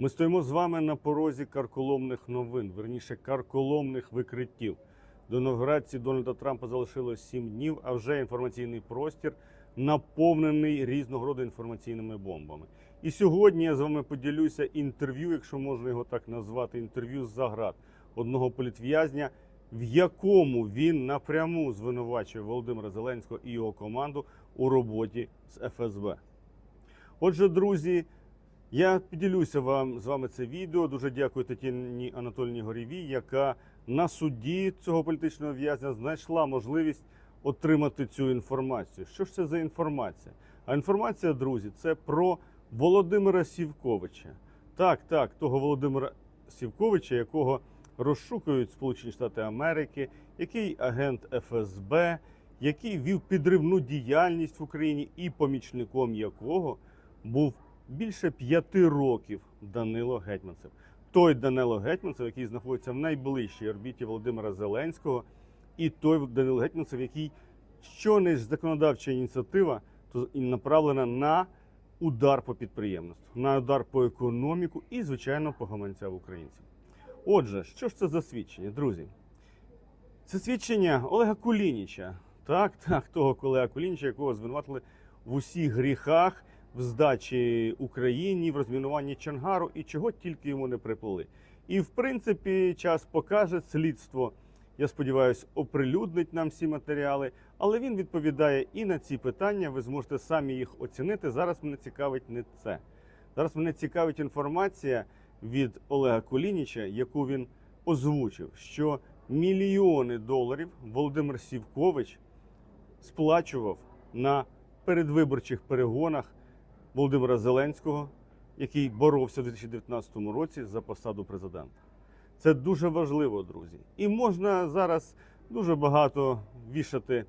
Ми стоїмо з вами на порозі карколомних новин, верніше карколомних викриттів. До інаугурації Дональда Трампа залишилось сім днів, а вже інформаційний простір наповнений різного роду інформаційними бомбами. І сьогодні я з вами поділюся інтерв'ю, якщо можна його так назвати, інтерв'ю з заград одного політв'язня, в якому він напряму звинувачує Володимира Зеленського і його команду у роботі з ФСБ. Отже, друзі, я поділюся вам з вами це відео. Дуже дякую Тетяні Анатольні Горівій, яка на суді цього політичного в'язня знайшла можливість отримати цю інформацію. Що ж це за інформація? А інформація, друзі, це про Володимира Сівковича. Так, так, того Володимира Сівковича, якого розшукують Сполучені Штати Америки, який агент ФСБ, який вів підривну діяльність в Україні і помічником якого був більше п'яти років Данило Гетьманцев. Той Данило Гетьманцев, який знаходиться в найближчій орбіті Володимира Зеленського, і той Данило Гетьманцев, який що не законодавча ініціатива, то направлена на удар по підприємництву, на удар по економіку і, звичайно, по гаманця українців. Отже, що ж це за свідчення, друзі? Це свідчення Олега Кулініча. Так, так, того колега Кулініча, якого звинуватили в усіх гріхах, в здачі Україні, в розмінуванні Чангару і чого тільки йому не приплили. І в принципі, час покаже слідство. Я сподіваюся, оприлюднить нам всі матеріали, але він відповідає і на ці питання. Ви зможете самі їх оцінити. Зараз мене цікавить не це. Зараз мене цікавить інформація від Олега Кулініча, яку він озвучив, що мільйони доларів Володимир Сівкович сплачував на передвиборчих перегонах Володимира Зеленського, який боровся у 2019 році за посаду президента. Це дуже важливо, друзі. І можна зараз дуже багато вішати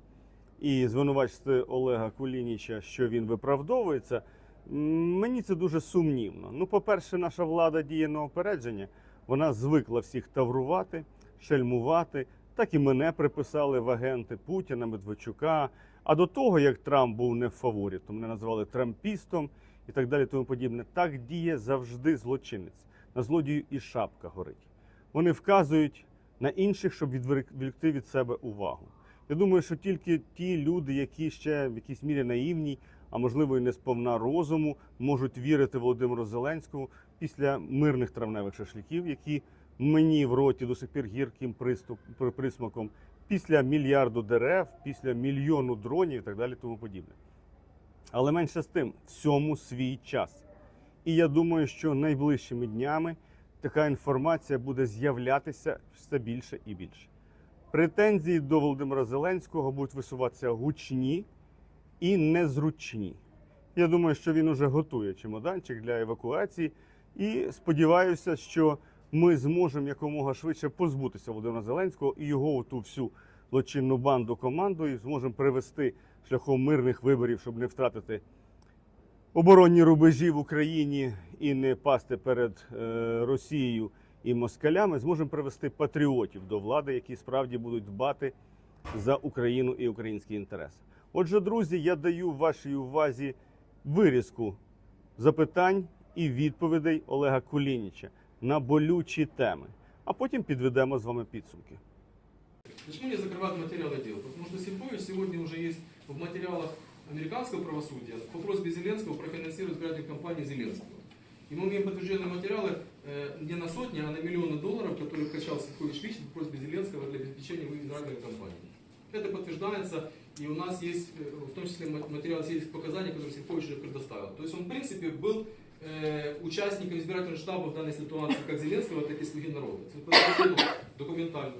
і звинувачити Олега Кулініча, що він виправдовується. Мені це дуже сумнівно. Ну, по-перше, наша влада діє на опередження. Вона звикла всіх таврувати, шельмувати. Так і мене приписали в агенти Путіна, Медведчука. А до того, як Трамп був не в фаворі, то мене називали трампістом і так далі, тому подібне. Так діє завжди злочинець. На злодію і шапка горить. Вони вказують на інших, щоб відволікти від себе увагу. Я думаю, що тільки ті люди, які ще в якійсь мірі наївні, а можливо і не сповна розуму, можуть вірити Володимиру Зеленському після мирних травневих шашликів, які мені в роті до сих пір гірким приступ, при- присмаком, після мільярду дерев, після мільйону дронів і так далі, тому подібне. Але менше з тим, всьому свій час. І я думаю, що найближчими днями така інформація буде з'являтися все більше і більше. Претензії до Володимира Зеленського будуть висуватися гучні і незручні. Я думаю, що він уже готує чемоданчик для евакуації, і сподіваюся, що ми зможемо якомога швидше позбутися Володимира Зеленського і його ту всю злочинну банду команду, і зможемо привести шляхом мирних виборів, щоб не втратити оборонні рубежі в Україні і не пасти перед е, Росією і москалями, зможемо привести патріотів до влади, які справді будуть дбати за Україну і українські інтереси. Отже, друзі, я даю вашій увазі вирізку запитань і відповідей Олега Кулініча на болючі теми. А потім підведемо з вами підсумки. Почему не закрывают материалы дел? Потому что Симпович сегодня уже есть в материалах американского правосудия по просьбе Зеленского профинансировать избирательную кампанию Зеленского. И мы имеем подтвержденные материалы э, не на сотни, а на миллионы долларов, которые качал Симпович лично по просьбе Зеленского для обеспечения избирательной кампании. Это подтверждается, и у нас есть, э, в том числе ма- материал свидетельских показаний, которые Симпович уже предоставил. То есть он, в принципе, был э, участником избирательного штаба в данной ситуации как Зеленского, так и Слуги народа. Это подтверждено документально.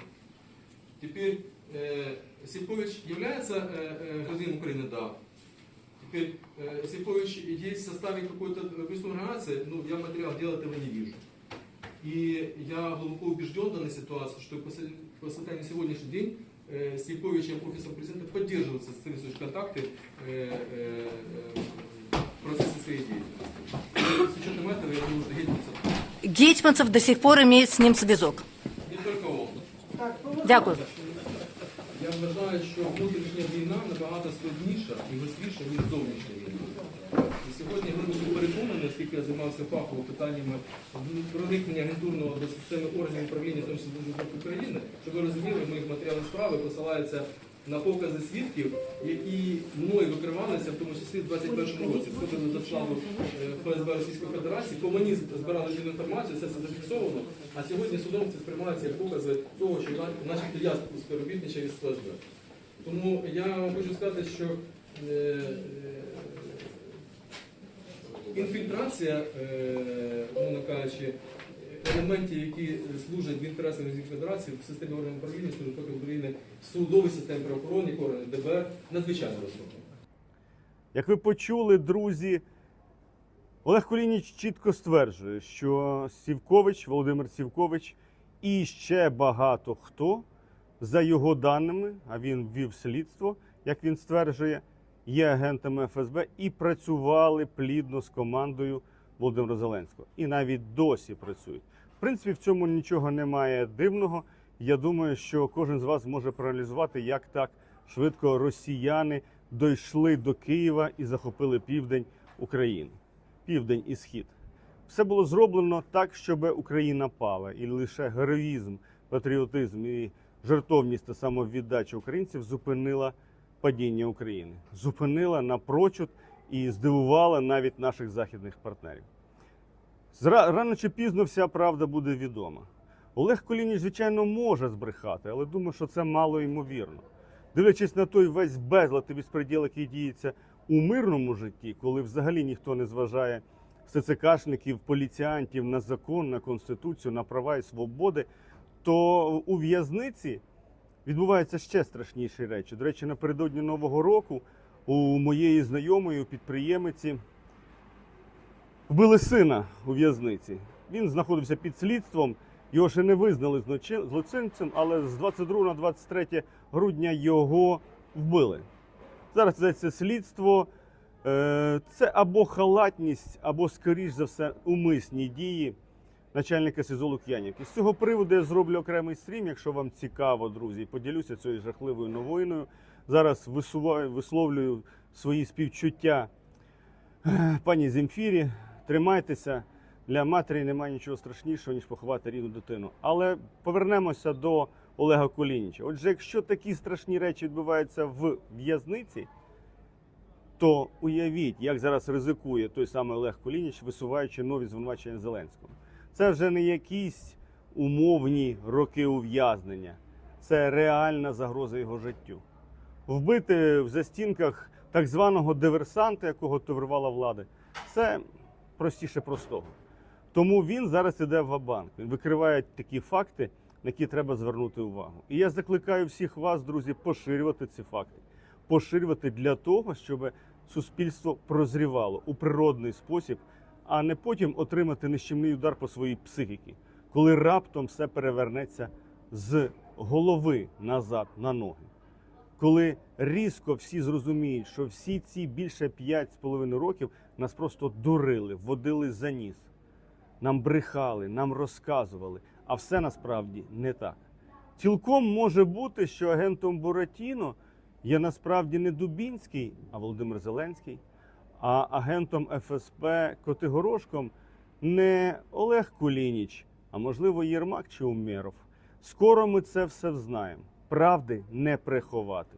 Теперь э, Сипович является э, э, гражданином Украины? Да. Теперь э, Сипович есть в составе какой-то преступной организации, ну, я материал дела этого не вижу. И я глубоко убежден в данной ситуации, что по, со- по состоянию на сегодняшний день э, Сиповичем офисом президента поддерживаются соответствующие контакты э, э, э, в процессе своей деятельности. Гетманцев Гетьманцев до сих пор имеет с ним связок. не только он. Дякую. Я вважаю, що внутрішня війна набагато складніша і гостріша, ніж зовнішня війна. І Сьогодні глибоко переконаний, оскільки я займався фахово питаннями проникнення агентурного до системи органів управління, в тому числі України, щоб ви розуміли, в моїх матеріалах справи посилаються на покази свідків, які мною викривалися, в тому числі в 21-му році, входили до складу е, ФСБ Російської Федерації. По мені збирали цю інформацію, все це зафіксовано. А сьогодні судом це сприймається як покази того, що начебто я співробітничав із ФСБ. Тому я вам хочу сказати, що е, е, інфільтрація, умовно кажучи, елементів, які служать в інтересах Російської Федерації в системі органів управління Служби безпеки України, судовій системі правоохоронних органів, ДБР, надзвичайно висока. Як ви почули, друзі, Олег Кулініч чітко стверджує, що Сівкович, Володимир Сівкович і ще багато хто, за його даними, а він вів слідство, як він стверджує, є агентами ФСБ і працювали плідно з командою Володимира Зеленського. І навіть досі працюють. Принципі, в цьому нічого немає дивного. Я думаю, що кожен з вас може проаналізувати, як так швидко росіяни дійшли до Києва і захопили південь України, південь і схід. Все було зроблено так, щоб Україна пала, і лише героїзм, патріотизм і жертовність та самовіддача українців зупинила падіння України, зупинила напрочуд і здивувала навіть наших західних партнерів. Рано чи пізно вся правда буде відома. Олег Колініч, звичайно, може збрехати, але думаю, що це мало ймовірно. Дивлячись на той весь безлад і безпреділ, який діється у мирному житті, коли взагалі ніхто не зважає СЦКшників, поліціантів на закон, на конституцію, на права і свободи, то у в'язниці відбуваються ще страшніші речі. До речі, напередодні Нового року у моєї знайомої у підприємиці вбили сина у в'язниці. Він знаходився під слідством. Його ще не визнали злочинцем, але з 22 на 23 грудня його вбили. Зараз це слідство. Е, Це або халатність, або, скоріш за все, умисні дії начальника СІЗО Лук'янівки. З цього приводу я зроблю окремий стрім, якщо вам цікаво, друзі. Поділюся цією жахливою новиною. Зараз висловлюю свої співчуття е, пані Земфірі. Тримайтеся. Для матері немає нічого страшнішого, ніж поховати рідну дитину. Але повернемося до Олега Колініча. Отже, якщо такі страшні речі відбуваються в в'язниці, то уявіть, як зараз ризикує той самий Олег Колініч, висуваючи нові звинувачення Зеленського. Це вже не якісь умовні роки ув'язнення, це реальна загроза його життю. Вбити в застінках так званого диверсанта, якого товарувала влада, це простіше простого. Тому він зараз іде в банк Він викриває такі факти, на які треба звернути увагу. І я закликаю всіх вас, друзі, поширювати ці факти, поширювати для того, щоб суспільство прозрівало у природний спосіб, а не потім отримати нищівний удар по своїй психіці, коли раптом все перевернеться з голови назад на ноги. Коли різко всі зрозуміють, що всі ці більше 5,5 років нас просто дурили, водили за ніс, нам брехали, нам розказували, а все насправді не так. Цілком може бути, що агентом Буратіно є насправді не Дубінський, а Володимир Зеленський, а агентом ФСБ Котигорошком не Олег Кулініч, а можливо Єрмак чи Умєров. Скоро ми це все взнаємо. Правди не приховати.